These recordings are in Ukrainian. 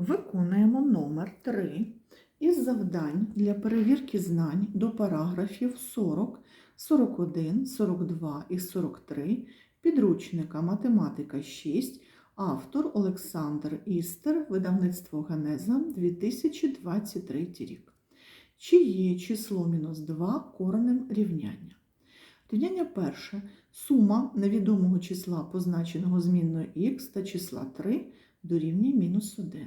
Виконуємо номер 3 із завдань для перевірки знань до параграфів 40, 41, 42 і 43 підручника Математика 6, автор Олександр Істер, видавництво Генеза 2023 рік. Чи є число мінус 2 коренем рівняння? Рівняння перше. Сума невідомого числа, позначеного змінною х та числа 3 дорівнює мінус 1.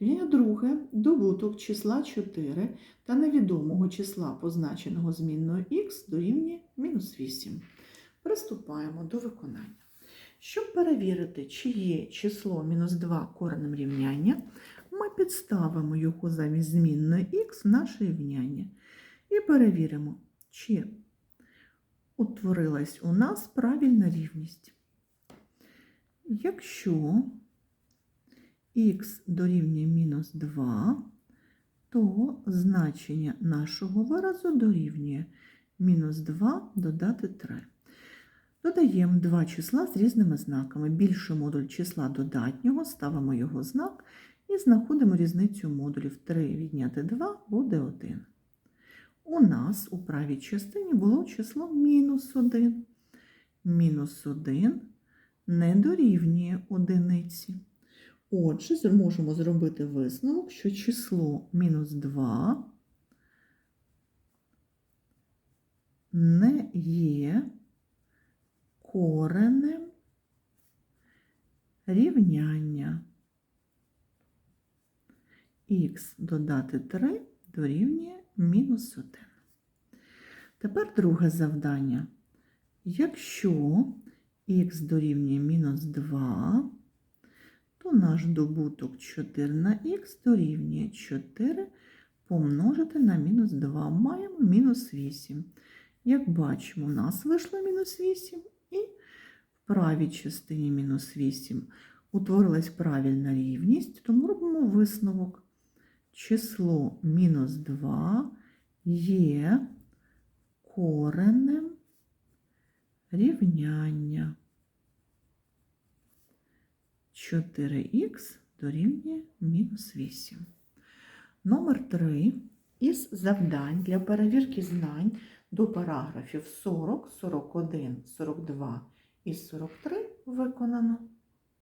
Рівняння друге. Добуток числа 4 та невідомого числа, позначеного змінною х дорівнює мінус 8. Приступаємо до виконання. Щоб перевірити, чи є число мінус 2 коренем рівняння, ми підставимо його замість змінної х в наше рівняння і перевіримо, чи утворилась у нас правильна рівність. Якщо х дорівнює мінус 2, то значення нашого виразу дорівнює мінус 2 додати 3. Додаємо два числа з різними знаками. Більший модуль числа додатнього, ставимо його знак і знаходимо різницю модулів. 3 відняти 2 буде 1. У нас у правій частині було число мінус 1. Мінус 1 не дорівнює одиниці. Отже, можемо зробити висновок, що число мінус 2 не є коренем рівняння. Х додати 3 дорівнює мінус 1. Тепер друге завдання. Якщо х дорівнює мінус 2, наш добуток 4 на х дорівнює 4 помножити на мінус 2. Маємо мінус 8. Як бачимо, у нас вийшло мінус 8 і в правій частині мінус 8 утворилась правильна рівність, тому робимо висновок. Число мінус 2 є коренем рівняння. 4х дорівнює мінус 8. Номер 3 із завдань для перевірки знань до параграфів 40, 41, 42 і 43 виконано.